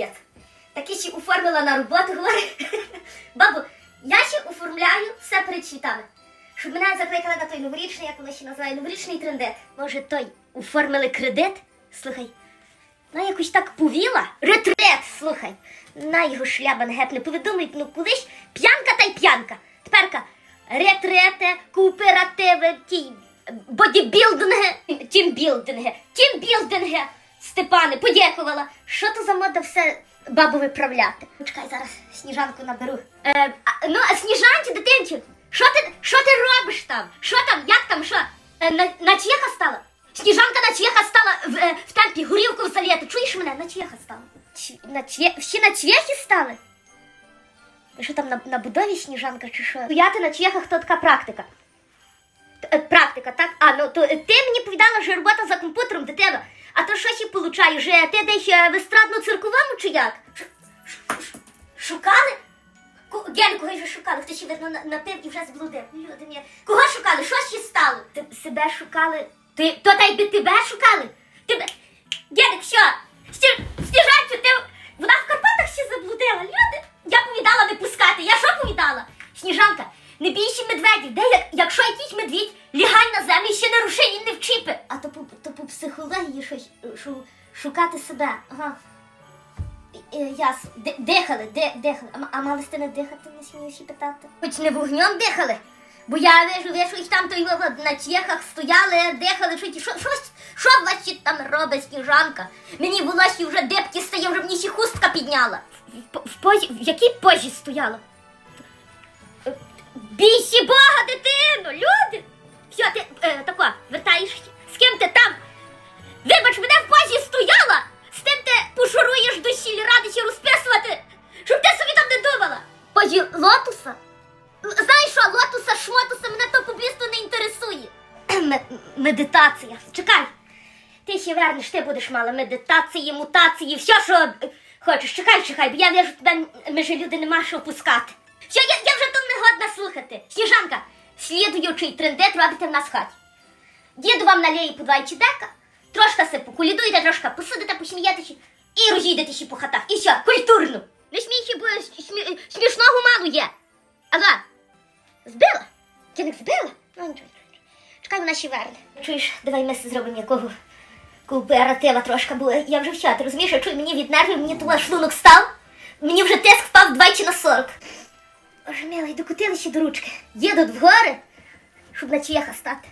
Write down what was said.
молодець. Таки ще оформила на роботу, говорить. Бабу, я ще оформляю все перед світами. Щоб мене закликали на той новорічний, як вона ще називає, новорічний трендет. Може, той оформили кредит? Слухай, ну якось так повіла. Ретрет, слухай. На його шляба не гепне. Повідомують, ну колись п'янка та й п'янка. Теперка ретрети, кооперативи, ті бодібілдинги, тімбілдинги, тімбілдинги. Степане, подякувала. Що то за мода все бабу виправляти? Чекай, зараз сніжанку наберу. Е, а, ну, а сніжанці, дитинчик, що ти, що ти робиш там? Що там, як там, що? Е, на, на чеха стала? Сніжанка на чеха стала в, е, в темпі горілку заліти. Чуєш мене? На чеха стала. Ч, на чє, всі на чехи стали? Що там на, на будові сніжанка чи що? Стояти на чехах то така практика. Т- е, Практика, так? А, ну то е, ти мені повідала, що робота за комп'ютером, дитино. А то що Що ти десь в естрадно-цирковому чи як? Шукали? Ко- Гель, кого вже шукали? Хто ще видно на- напив і вже зблудив. Люди мені. Кого шукали? Що ще стало? Ти себе шукали? Ти то та й тебе шукали? Тебе. Гелік, що? Сті... Ти вона в Карпатах ще заблудила. Люди. Я повідала не пускати. Я що повідала? Сніжанка, не бійся медведів. Де як, якщо якийсь медвідь, лягай на землю ще не руши і не вчіпи. А то по, то по психології щось що, шукати себе. Ага. Ясно. Дихали, дихали. А, мали сте не дихати, не сміюся питати. Хоч не вогнем дихали. Бо я вижу, ви щось там той на чехах стояли, дихали, що ті, що, що, що в там робить сніжанка? Мені волосся вже дибки стає, вже мені ще хустка підняла. В, позі, в якій позі стояла? Бійся Бога, дитино, люди! Все, ти шмотуса, мене то поблизно не інтересує. медитація. Чекай. Ти ще вернеш, ти будеш мала медитації, мутації, все, що хочеш. Чекай, чекай, бо я вижу, тебе між люди нема що пускати. Все, я, я вже тут не годна слухати. Сніжанка, слідуючий трендет робите в нас хаті. Діду вам наліє по два дека, трошка се покулідуєте, трошка посидите, посмієтеся і розійдетеся по хатах. І все, культурно. Не смійся, бо смі- смішного мало є. Ага. Не збила? Ну, нічого. Чекай, вона ще верне. Чуєш, давай ми зробимо якого кооператива трошки, бо я вже вся, ти розумієш, я чую, мені від нервів, мені того шлунок став, мені вже тиск впав двічі на 40. Боже милий, докотилися до ручки. Їдуть в гори, щоб на чеха стати.